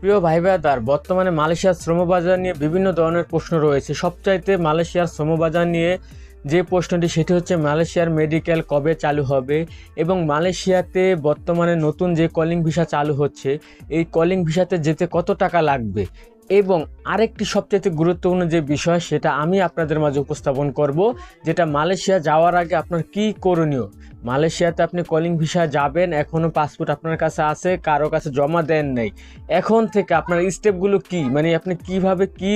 প্রিয় ভাই ভাইদার বর্তমানে মালয়েশিয়ার শ্রমবাজার নিয়ে বিভিন্ন ধরনের প্রশ্ন রয়েছে। সবচাইতে মালয়েশিয়ার শ্রমবাজার নিয়ে যে প্রশ্নটি, সেটি হচ্ছে মালয়েশিয়ার মেডিকেল কবে চালু হবে এবং মালয়েশিয়াতে বর্তমানে নতুন যে কলিং ভিসা চালু হচ্ছে, এই কলিং ভিসাতে যেতে কত টাকা লাগবে? এবং আরেকটি সবচেয়ে গুরুত্বপূর্ণ যে বিষয়, সেটা আমি আপনাদের মাঝে উপস্থাপন করব, যেটা মালয়েশিয়া যাওয়ার আগে আপনার কি করণীয়? মালয়েশিয়াতে আপনি কলিং ভিসা যাবেন এখনও পাসপোর্ট আপনার কাছে আছে, কারও কাছে জমা দেন নাই। এখন থেকে আপনার স্টেপগুলো কি? মানে আপনি কীভাবে কি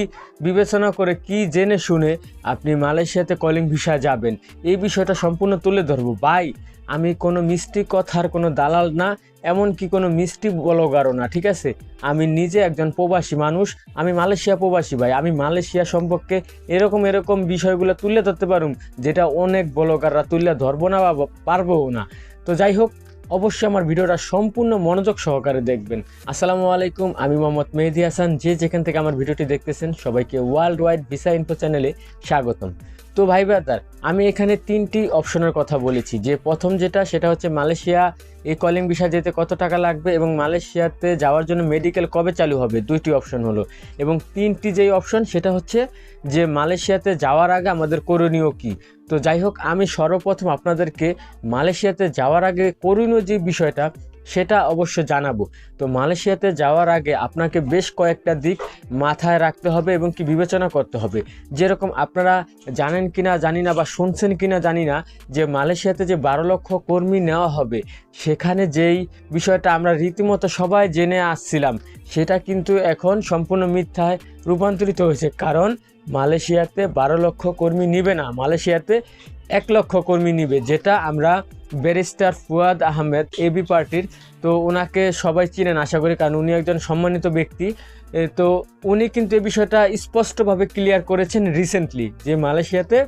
বিবেচনা করে, কি জেনে শুনে আপনি মালয়েশিয়াতে কলিং ভিসা যাবেন? এই বিষয়টা সম্পূর্ণ তুলে ধরবো। ভাই, আমি কোনো মিষ্টি কথার কোনো দালাল না এমনকি কোনো মিষ্টি ব্লগারও না, ঠিক আছে? আমি নিজে একজন প্রবাসী মানুষ, আমি মালয়েশিয়া প্রবাসী ভাই, আমি মালয়েশিয়া সম্পর্কে এরকম এরকম বিষয়গুলো তুলে ধরতে পারুম, যেটা অনেক ব্লগাররা তুলে ধরবো না বা পারবও না। তো যাই হোক, অবশ্যই আমার ভিডিওটা সম্পূর্ণ মনোযোগ সহকারে দেখবেন। আসসালামু আলাইকুম, আমি মোহাম্মদ মেহেদি হাসান, যে যেখান থেকে আমার ভিডিওটি দেখতেছেন, সবাইকে ওয়ার্ল্ড ওয়াইড ভিসা ইনফো চ্যানেলে স্বাগতম। তো ভাই ব্রাদার আমি এখানে তিনটি অপশনের কথা বলেছি। যে প্রথম যেটা, সেটা হচ্ছে মালয়েশিয়া এই কলিং ভিসা যেতে কত টাকা লাগবে এবং মালয়েশিয়াতে যাওয়ার জন্য মেডিকেল কবে চালু হবে? দুইটি অপশন হলো। এবং তিনটি যেই অপশন সেটা হচ্ছে যে মালয়েশিয়াতে যাওয়ার আগে আমাদের করণীয় কি? তো যাই হোক, আমি সর্বপ্রথম আপনাদেরকে মালয়েশিয়াতে যাওয়ার আগে করণীয় যে বিষয়টা সেটা অবশ্য জানাব। তো মালয়েশিয়াতে যাওয়ার আগে আপনাকে বেশ কয়েকটা দিক মাথায় রাখতে হবে এবং কি বিবেচনা করতে হবে। যেরকম আপনারা জানেন কি না জানি না বা শুনছেন কি না জানি না যে মালয়েশিয়াতে যে বারো লক্ষ কর্মী নেওয়া হবে, সেখানে যেই বিষয়টা আমরা রীতিমতো সবাই জেনে আসছিলাম, সেটা কিন্তু এখন সম্পূর্ণ মিথ্যায় রূপান্তরিত হয়েছে। কারণ মালয়েশিয়াতে বারো লক্ষ কর্মী নিবে না। মালয়েশিয়াতে এক লক্ষ কর্মী নিবে, যেটা আমরা ব্যারিস্টার ফুয়াদ আহমেদ এবি পার্টির, তো ওনাকে সবাই চিনেন আশা করি, কারণ উনি একজন সম্মানিত ব্যক্তি। তো উনি কিন্তু এই বিষয়টা স্পষ্টভাবে ক্লিয়ার করেছেন রিসেন্টলি যে মালয়েশিয়াতে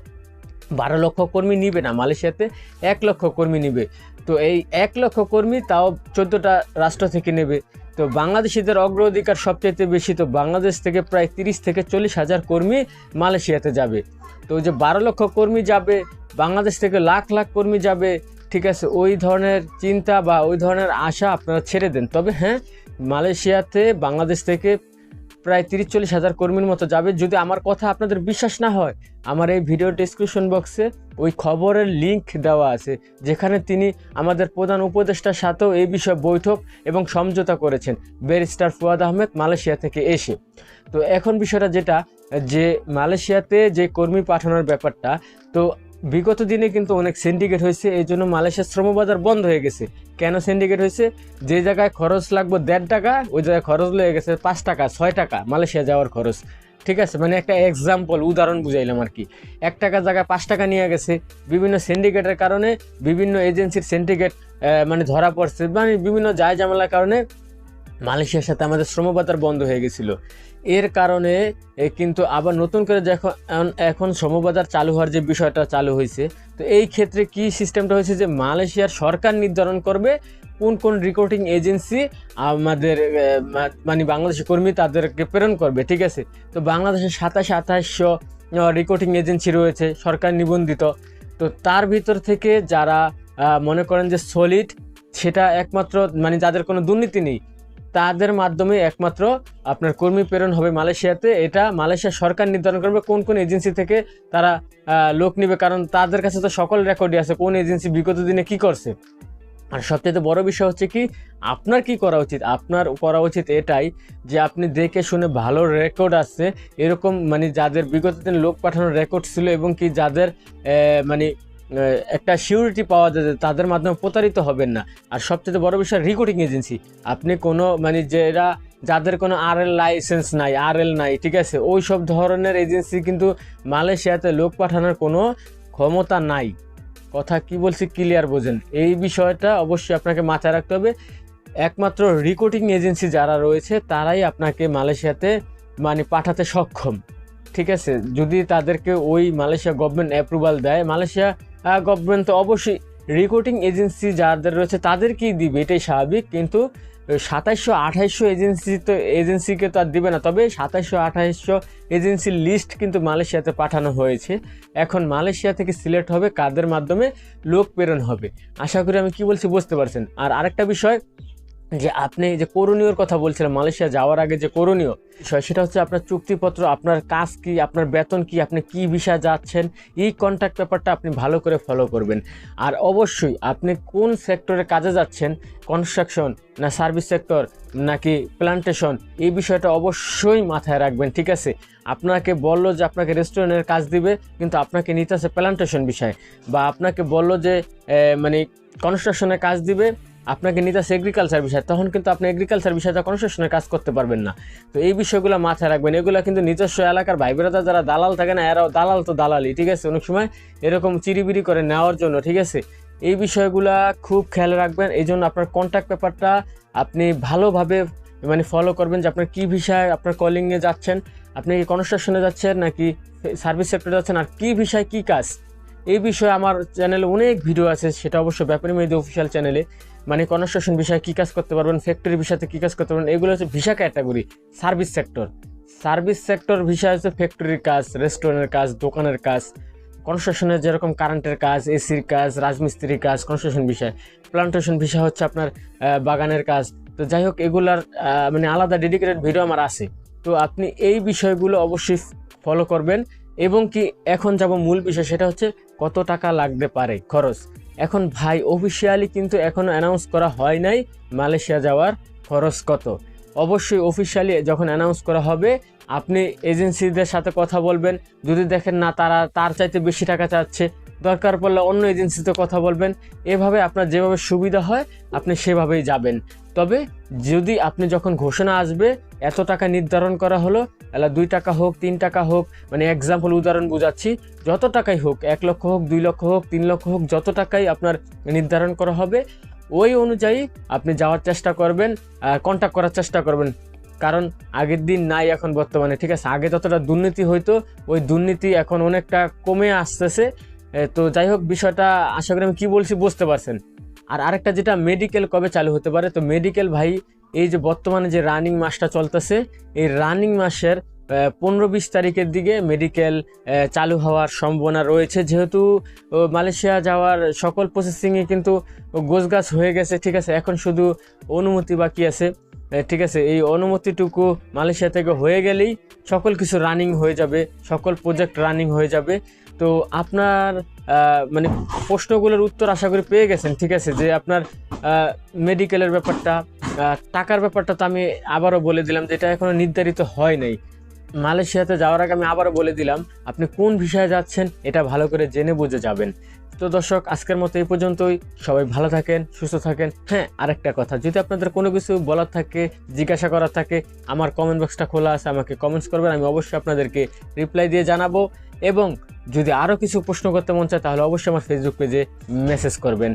বারো লক্ষ কর্মী নিবে না, মালয়েশিয়াতে এক লক্ষ কর্মী নিবে। তো এই এক লক্ষ কর্মী তাও চোদ্দোটা রাষ্ট্র থেকে নেবে। তো বাংলাদেশিদের অগ্রাধিকার সবচাইতে বেশি তো বাংলাদেশ থেকে প্রায় তিরিশ থেকে চল্লিশ হাজার কর্মী মালয়েশিয়াতে যাবে। তো ওই যে বারো লক্ষ কর্মী যাবে, বাংলাদেশ থেকে লাখ লাখ কর্মী যাবে, ঠিক আছে, ওই ধরনের চিন্তা বা ওই ধরনের আশা আপনারা ছেড়ে দেন। তবে হ্যাঁ মালয়েশিয়াতে বাংলাদেশ থেকে প্রায় তিরিশ চল্লিশ হাজার কর্মীর মতো যাবে। যদি আমার কথা আপনাদের বিশ্বাস না হয়, আমার এই ভিডিও ডিসক্রিপশন বক্সে ওই খবরের লিংক দেওয়া আছে, যেখানে তিনি আমাদের প্রধান উপদেষ্টার সাথেও এই বিষয়ে বৈঠক এবং সমঝোতা করেছেন। ব্যারিস্টার ফুয়াদ আহমেদ মালয়েশিয়া থেকে এসে। তো এখন বিষয়টা যেটা, যে মালয়েশিয়াতে যে কর্মী পাঠানোর ব্যাপারটা, তো বিগত দিনে কিন্তু অনেক সিন্ডিকেট হয়েছে, এই জন্য মালয়েশিয়ার শ্রমবাজার বন্ধ হয়ে গেছে। কেন সিন্ডিকেট হয়েছে? যে জায়গায় খরচ লাগবে দেড় টাকা, ওই জায়গায় খরচ লেগে গেছে পাঁচ টাকা, ছয় টাকা, মালয়েশিয়া যাওয়ার খরচ। ঠিক আছে মানে একটা এক্সাম্পল উদাহরণ বুঝাইলাম আর কি। এক টাকা জায়গায় পাঁচ টাকা নিয়ে গেছে, বিভিন্ন সিন্ডিকেটের কারণে, বিভিন্ন এজেন্সির সিন্ডিকেট মানে ধরা পড়ছে মানে বিভিন্ন যায় জামেলার কারণে মালয়েশিয়ার সাথে আমাদের শ্রমবাজার বন্ধ হয়ে গেছিল। এর কারণে কিন্তু আবার নতুন করে যখন এখন সমবাজার চালু হওয়ার যে বিষয়টা চালু হয়েছে, তো এই ক্ষেত্রে কি সিস্টেমটা হয়েছে যে মালয়েশিয়ার সরকার নির্ধারণ করবে কোন কোন রিক্রুটিং এজেন্সি আমাদের মানে বাংলাদেশি কর্মী তাদেরকে প্রেরণ করবে, ঠিক আছে? তো বাংলাদেশে সাতাশ আঠাশশো রিক্রুটিং এজেন্সি রয়েছে, সরকার নিবন্ধিত। তো তার ভিতর থেকে যারা মনে করেন যে সলিড সেটা একমাত্র মানে যাদের কোনো দুর্নীতি নেই তাদের মাধ্যমে একমাত্র আপনার কর্মী প্রেরণ হবে মালয়েশিয়াতে। এটা মালয়েশিয়া সরকার নির্ধারণ করবে কোন কোন এজেন্সি থেকে তারা লোক নিবে। কারণ তাদের কাছে তো সকল রেকর্ডই আছে, কোন এজেন্সি বিগত দিনে কি করছে। আর সবচেয়ে বড় বিষয় হচ্ছে কি, আপনার কি করা উচিত? আপনার করা উচিত এটাই যে আপনি দেখে শুনে ভালো রেকর্ড আছে। এরকম মানে যাদের বিগত দিন লোক পাঠানোর রেকর্ড ছিল এবং কি যাদের মানে একটা সিউরিটি পাওয়া যায় তাদের মাধ্যমে প্রতারিত হবেন না। আর সবচেয়ে বড় বিষয় রিক্রুটিং এজেন্সি আপনি কোনো মানে যারা যাদের কোনো আর এল লাইসেন্স নাই আর এল নাই, ঠিক আছে? ওই সব ধরনের এজেন্সি কিন্তু মালয়েশিয়াতে লোক পাঠানোর কোনো ক্ষমতা নাই। কথা কি বলছি ক্লিয়ার বোঝেন। এই বিষয়টা অবশ্যই আপনাকে মাথায় রাখতে হবে। একমাত্র রিক্রুটিং এজেন্সি যারা রয়েছে, তারাই আপনাকে মালয়েশিয়াতে মানে পাঠাতে সক্ষম। ঠিক আছে? যদি তাদেরকে ওই মালয়েশিয়া গভর্নমেন্ট অ্যাপ্রুভাল দেয়, মালয়েশিয়া গভর্নমেন্ট তো অবশ্যই রেকর্ডিং এজেন্সি যাদের রয়েছে তাদেরকেই দিবে, এটাই স্বাভাবিক। কিন্তু সাতাশশো আঠাইশশো এজেন্সি তো এজেন্সিকে তো আর দিবে না। তবে সাতাশশো আঠাইশশো এজেন্সির লিস্ট কিন্তু মালয়েশিয়াতে পাঠানো হয়েছে। এখন মালয়েশিয়া থেকে সিলেক্ট হবে কাদের মাধ্যমে? লোক প্রেরণ হবে। আশা করি আমি কি বলছি বুঝতে পারছেন। আর আরেকটা বিষয় যে আপনি যে করণীয়র কথা বলছিলেন, মালয়েশিয়া যাওয়ার আগে যে করণীয়, বিষয় সেটা হচ্ছে আপনার চুক্তিপত্র, আপনার কাজ কি, আপনার বেতন কি, আপনি কি বিষয়ে যাচ্ছেন, এই কন্ট্যাক্ট পেপারটা আপনি ভালো করে ফলো করবেন। আর অবশ্যই আপনি কোন সেক্টরে কাজে যাচ্ছেন কনস্ট্রাকশন না সার্ভিস সেক্টর নাকি প্লান্টেশন এই বিষয়টা অবশ্যই মাথায় রাখবেন, ঠিক আছে? আপনাকে বলল যে আপনাকে রেস্টুরেন্টের কাজ দিবে, কিন্তু আপনাকে নিতে আছে প্লান্টেশন বিষয়, বা আপনাকে বলল যে মানে কনস্ট্রাকশনের কাজ দিবে আপনাকে নিতে আছে এগ্রিকালচার বিষয়, তখন কিন্তু আপনি এগ্রিকালচার বিষয়টা কনস্ট্রাকশনের কাজ করতে পারবেন না। তো এই বিষয়গুলো মাথায় রাখবেন, এগুলো কিন্তু নিজস্ব এলাকার ভাই যারা দালাল থাকে না, এরাও দালাল তো দালালই, ঠিক আছে? অনেক সময় এরকম চিরিবিরি করে নেওয়ার জন্য, ঠিক আছে? এই বিষয়গুলা খুব খেয়াল রাখবেন, এই জন্য আপনার কন্ট্যাক্ট পেপারটা আপনি ভালোভাবে মানে ফলো করবেন যে আপনার কী বিষয় আপনার কলিংয়ে যাচ্ছেন, আপনি কি কনস্ট্রাকশনে যাচ্ছেন নাকি সার্ভিস সেক্টরে যাচ্ছেন, আর কী বিষয় কী কাজ। এই বিষয়ে আমার চ্যানেলে অনেক ভিডিও আছে, সেটা অবশ্য ব্যাপারী মেয়েদি অফিসিয়াল চ্যানেলে মানে কনস্ট্রাকশন বিষয়ে কী কাজ করতে পারবেন ফ্যাক্টরি বিষয়তে কী কাজ করতে পারবেন, এগুলো হচ্ছে visa category service sector service sector visa হচ্ছে ফ্যাক্টরির কাজ রেস্টুরেন্টের কাজ, দোকানের কাজ কনস্ট্রাকশনের যেরকম কারেন্টের কাজ এসির কাজ, রাজমিস্ত্রির কাজ কনস্ট্রাকশন বিষয়। প্লান্টেশন বিষয় হচ্ছে আপনার বাগানের কাজ। তো যাই হোক, এগুলার মানে আলাদা ডেডিকেটেড ভিডিও আমার আছে। তো আপনি এই বিষয়গুলো অবশ্যই ফলো করবেন। এবং কি এখন যাব মূল বিষয় সেটা হচ্ছে কত টাকা লাগতে পারে খরচ। এখন ভাই অফিসিয়ালি কিন্তু এখনও অ্যানাউন্স করা হয় নাই মালয়েশিয়া যাওয়ার খরচ কত। অবশ্যই অফিসিয়ালি যখন অ্যানাউন্স করা হবে, আপনি এজেন্সিদের সাথে কথা বলবেন। যদি দেখেন না তারা, তার চাইতে বেশি টাকা চাচ্ছে দরকার পড়লে অন্য এজেন্সিতে কথা বলবেন। এভাবে আপনার যেভাবে সুবিধা হয়, আপনি সেভাবেই যাবেন। তবে যদি আপনি যখন ঘোষণা আসবে, এত টাকা নির্ধারণ করা হলো এলা দুই টাকা হোক, তিন টাকা হোক মানে এক্সাম্পল উদাহরণ বুঝাচ্ছি, যত টাকাই হোক, এক লক্ষ হোক, দুই লক্ষ হোক, তিন লক্ষ হোক, যত টাকাই আপনার নির্ধারণ করা হবে, ওই অনুযায়ী আপনি যাওয়ার চেষ্টা করবেন কন্ট্যাক্ট করার চেষ্টা করবেন। কারণ আগের দিন নাই এখন বর্তমানে, ঠিক আছে? আগে যতটা দুর্নীতি হইতো, ওই দুর্নীতি এখন অনেকটা কমে আসতেছে। তো যাই হোক, বিষয়টা আশা করি আমি কী বলছি বুঝতে পারছেন। আর আরেকটা যেটা মেডিকেল কবে চালু হতে পারে, তো মেডিকেল ভাই, এই যে বর্তমানে যে রানিং মাসটা চলতেছে, এই রানিং মাসের পনেরো বিশ তারিখের দিকে মেডিকেল চালু হওয়ার সম্ভাবনা রয়েছে। যেহেতু মালয়েশিয়া যাওয়ার সকল প্রসেসিংয়ে কিন্তু গোছগাছ হয়ে গেছে, ঠিক আছে? এখন শুধু অনুমতি বাকি আছে ঠিক আছে? এই অনুমতিটুকু মালয়েশিয়া থেকে হয়ে গেলেই সকল কিছু রানিং হয়ে যাবে, সকল প্রজেক্ট রানিং হয়ে যাবে। তো আপনার মানে প্রশ্নগুলোর উত্তর আশা করি পেয়ে গেছেন, ঠিক আছে? যে আপনার মেডিকেলের ব্যাপারটা টাকার ব্যাপারটা তো আমি আবারও বলে দিলাম যে এটা এখনও নির্ধারিত হয় নাই। মালয়েশিয়াতে যাওয়ার আগে আমি আবারও বলে দিলাম, আপনি কোন বিষয়ে যাচ্ছেন এটা ভালো করে জেনে বুঝে যাবেন। তো দর্শক, আজকের মতো এই পর্যন্তই। সবাই ভালো থাকেন, সুস্থ থাকেন। হ্যাঁ আরেকটা কথা, যদি আপনাদের কোনো কিছু বলার থাকে, জিজ্ঞাসা করার থাকে, আমার কমেন্ট বক্সটা খোলা আছে, আমাকে কমেন্টস করবেন, আমি অবশ্যই আপনাদেরকে রিপ্লাই দিয়ে জানাব। এবং যদি আরও কিছু প্রশ্ন করতে মন চায় তাহলে অবশ্যই আমার ফেসবুক পেজে মেসেজ করবেন।